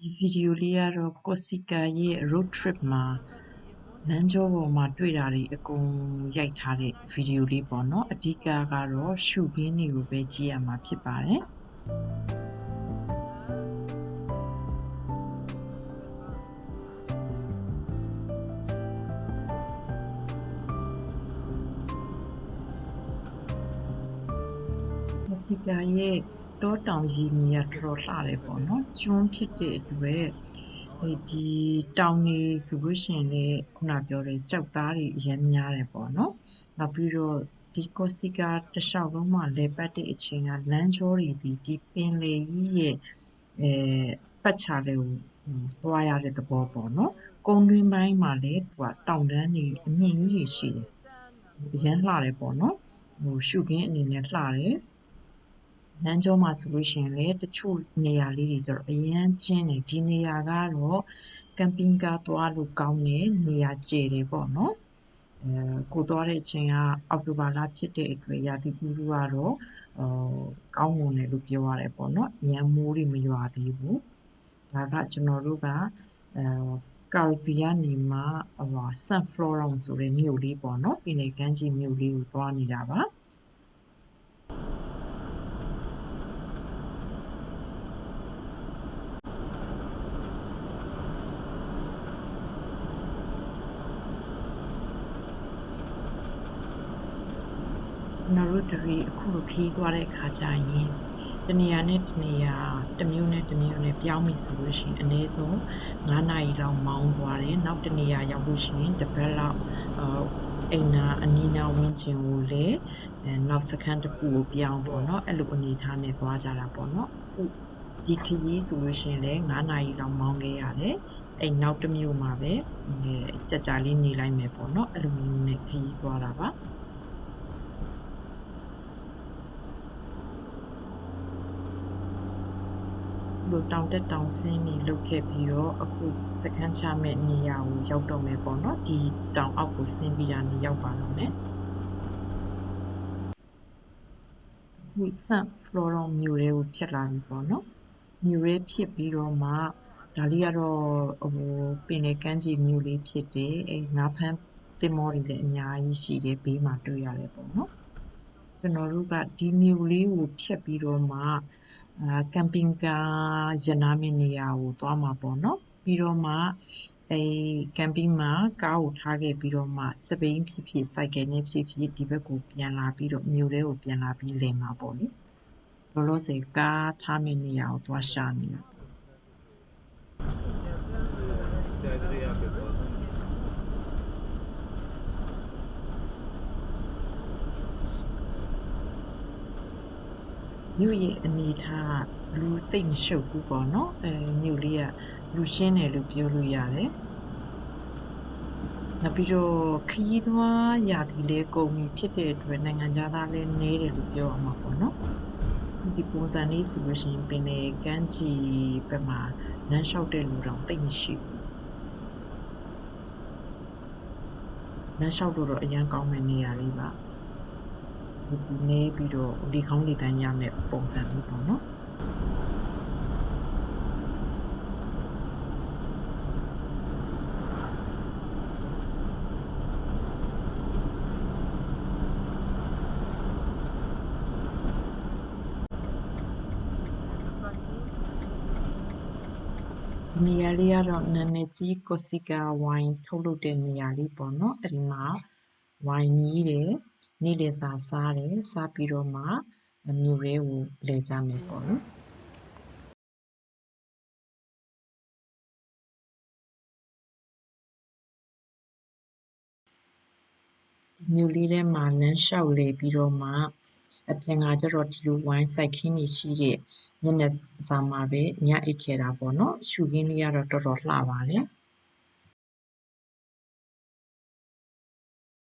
ဒီဗီဒီယိုလေးကတော့ကော့စီကာရဲ့ road trip မှာလမ်းကြောပေါ်မှာတွေ့တာတွေအကုန်ရိုက်ထားတဲ့ဗီဒီယိုလေးပေါ့နော်အဓိကကတော့ရှုခင်းတွေကိုပဲကြည့်ရမှာဖြစ်ပါတယ်ကော့စီကာရဲ့ တောတောင်ရီမြေကတော်တော်လှတယ်ပေါ့နော်ကျွန်းဖြစ်တဲ့အတွက်ဒီတောင်နေဆိုလို့ရှိရင်လည်းခုနပြောတဲ့ကြောက်သားတွေအများများတယ်ပေါ့နော်နောက်ပြီးတော့ဒီကော့စီကာတလျှောက်လုံးမှာလဲပတ်တဲ့အချိန်ကလမ်းကြောတွေဒီဒီပင်လေကြီးရဲ့အဲပတ်ချာလေးကိုသွားရတဲ့သဘောပေါ့နော်ကုန်းတွင်းပိုင်းမှာလည်းသူကတောင်တန်းတွေအမြင့်ကြီးတွေရှိတယ်အရန်လှတယ်ပေါ့နော်ဟိုရှုခင်းအနေနဲ့လှတယ် လမ်းကြောမှာဆိုလို့ရှိရင်လည်းတချို့နေရာလေးတွေကျတော့အရန်ကျဉ်းတယ်ဒီနေရာကတော့ကမ်ပင်းကားသွားလို့ကောင်းတဲ့နေရာကျယ်တယ်ပေါ့နော်အဲကိုသွားတဲ့အချိန်ကအောက်တိုဘာလဖြစ်တဲ့အတွက်ရာသီဥတုကတော့အော်ကောင်းမွန်တယ်လို့ပြောရတယ်ပေါ့နော်ညံမိုးတွေမရွာသေးဘူးဒါကကျွန်တော်တို့ကအဲကာရီဘီကနေမှဟိုဆန်ဖလော်ရွန်ဆိုတဲ့မြို့လေးပေါ့နော်ပြည်နယ်ကမ်းခြေမြို့လေးကိုသွားနေတာပါ ကျွန်တော်တို့တွေအခုလိုခီးသွားတဲ့အခါကျရင်တနေရာနဲ့တနေရာတစ်မျိုးနဲ့တစ်မျိုးနဲ့ပြောင်းပြီဆိုလို့ရှိရင်အနည်းဆုံး9နာရီလောက်မောင်းသွားတယ်နောက်တနေရာရောက်လို့ရှိရင်တစ်ပတ်လောက်အိမ်နာအနီးနားဝန်းကျင်ကိုလည်းနောက်စခန်းတစ်ခုကိုပြောင်းပေါ့နော်အဲ့လိုအနေထားနဲ့သွားကြတာပေါ့နော်အခုဒီခရီးဆိုလို့ရှိရင်လည်း9နာရီလောက်မောင်းခဲ့ရတယ်အဲ့နောက်တစ်မျိုးမှာပဲကြကြလေးနေလိုက်မယ်ပေါ့နော်အဲ့လိုမျိုးနဲ့ခရီးသွားတာပါ လိုတောင်တက်တောင်ဆင်းနေလုတ်ခဲ့ပြီးတော့အခုစခန်းချမဲ့နေရာကိုရောက်တော့မယ်ပေါ့နော်ဒီတောင်အောက်ကိုဆင်းပြီးတာနေရောက်ပါတော့မယ်ခုဆန့်ဖလော်ရောမြို့တွေကိုဖြစ်လာပြီပေါ့နော်မြို့ရဲဖြစ်ပြီးတော့မှဒါလေးကတော့ဟိုပင်လေကမ်းခြေမြို့လေးဖြစ်တယ်အဲငါးဖမ်းတင်မောတွေလည်းအများကြီးရှိတယ်ဘေးမှာတွေ့ရတယ်ပေါ့နော်ကျွန်တော်တို့ကဒီမြို့လေးကိုဖြတ်ပြီးတော့မှ အာကမ်ပင်းကာရနာမင်းနေရာကိုသွားမှာပေါ့နော်ပြီးတော့မှအဲကမ်ပင်းမှာကားကိုထားခဲ့ပြီးတော့မှစပိန်ဖြစ်ဖြစ်စိုက်ကယ်နဲ့ဖြစ်ဖြစ်ဒီဘက်ကိုပြန်လာပြီးတော့မြို့ထဲကိုပြန်လာပြီးလည်မှာပေါ့လေလောလောဆယ်ကားထားမယ့်နေရာကိုသွားရှာနေတာ မြို့ရဲ့အနေထားကလူသိမ့်ရှုပ်ဘူးပေါ့နော်အဲမြို့လေးကလူရှင်းတယ်လို့ပြောလို့ရတယ်နောက်ပြီးတော့ခရီးသွားရာသီလေးကုန်ပြီဖြစ်တဲ့အတွက်နိုင်ငံသားလည်းနည်းတယ်လို့ပြောရမှာပေါ့နော်ဒီပုံစံလေးဆိုလို့ရှိရင်ပင်လေကမ်းခြေဘက်မှာလမ်းလျှောက်တဲ့လူတောင်သိမ့်မရှိဘူးလမ်းလျှောက်လို့တော့အရန်ကောင်းတဲ့နေရာလေးပါဒီ နေပြီးတော့လေကောင်းလေတန်းရမယ့်ပုံစံမျိုးပေါ့နော်နေရာလေးကတော့နာမည်ကြီးကိုစီကာဝိုင်ထုတ်လုပ်တဲ့နေရာလေးပေါ့နော်အဲ့ဒီမှာဝိုင်ကြီးတယ် နေ့လည်စာစားတယ်စားပြီးတော့မှမြို့ရဲကိုလဲကြမယ်ပေါ့နော်မြို့လေးထဲမှာလမ်းလျှောက်လေပြီးတော့မှအပြင်ကကျတော့ဒီလိုဝိုင်းစိုက်ခင်းနေရှိတဲ့မျက်နှာစာမှာပဲညအိတ်ခဲ့တာပေါ့နော်ရှူခင်းလေးကတော့တော်တော်လှပါတယ်။